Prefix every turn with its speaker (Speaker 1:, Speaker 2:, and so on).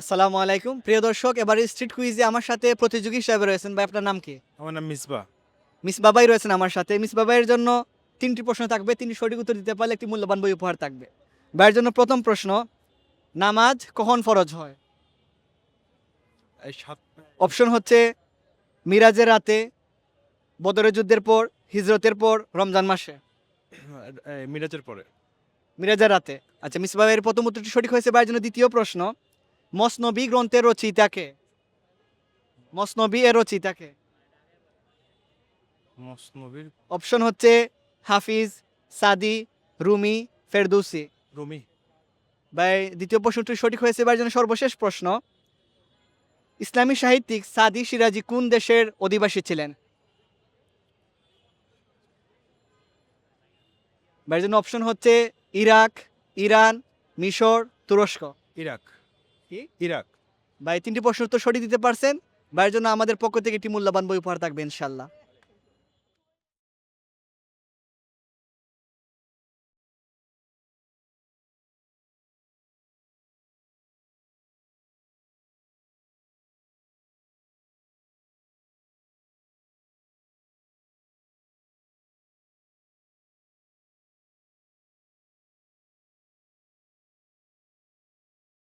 Speaker 1: আসসালামু আলাইকুম। প্রিয় দর্শক এবারে স্ট্রিট কুইজে আমার সাথে প্রতিযোগী হিসাবে রয়েছেন ভাই আপনার নাম কি?
Speaker 2: আমার নাম মিসবা।
Speaker 1: মিস বাবাই রয়েছেন আমার সাথে। মিস বাবাইয়ের জন্য তিনটি প্রশ্ন থাকবে তিনি সঠিক উত্তর দিতে পারলে একটি মূল্যবান বই উপহার থাকবে। ভাইয়ের জন্য প্রথম প্রশ্ন নামাজ কখন ফরজ হয়? অপশন হচ্ছে মিরাজের রাতে বদরের যুদ্ধের পর হিজরতের পর রমজান মাসে।
Speaker 2: মিরাজের পরে।
Speaker 1: মিরাজের রাতে। আচ্ছা মিস বাবাইয়ের প্রথম উত্তরটি সঠিক হয়েছে ভাইয়ের জন্য দ্বিতীয় প্রশ্ন মসনবী গ্রন্থের রচয়িতাকে মসনবী এর রচয়িতাকে
Speaker 2: মসনবীর
Speaker 1: অপশন হচ্ছে হাফিজ সাদি রুমি ফেরদৌসি।
Speaker 2: রুমি।
Speaker 1: ভাই দ্বিতীয় প্রশ্নটি সঠিক হয়েছে এবার জন্য? সর্বশেষ প্রশ্ন। ইসলামী সাহিত্যিক সাদি সিরাজি কোন দেশের অধিবাসী ছিলেন? ভাইয়ের জন্য অপশন হচ্ছে ইরাক ইরান মিশর তুরস্ক।
Speaker 2: ইরাক? ইরাক।
Speaker 1: ভাই তিনটি প্রশ্ন উত্তর সঠিক দিতে পারছেন? ভাইয়ের জন্য আমাদের পক্ষ থেকে একটি মূল্যবান বই উপহার থাকবে ইনশাল্লাহ।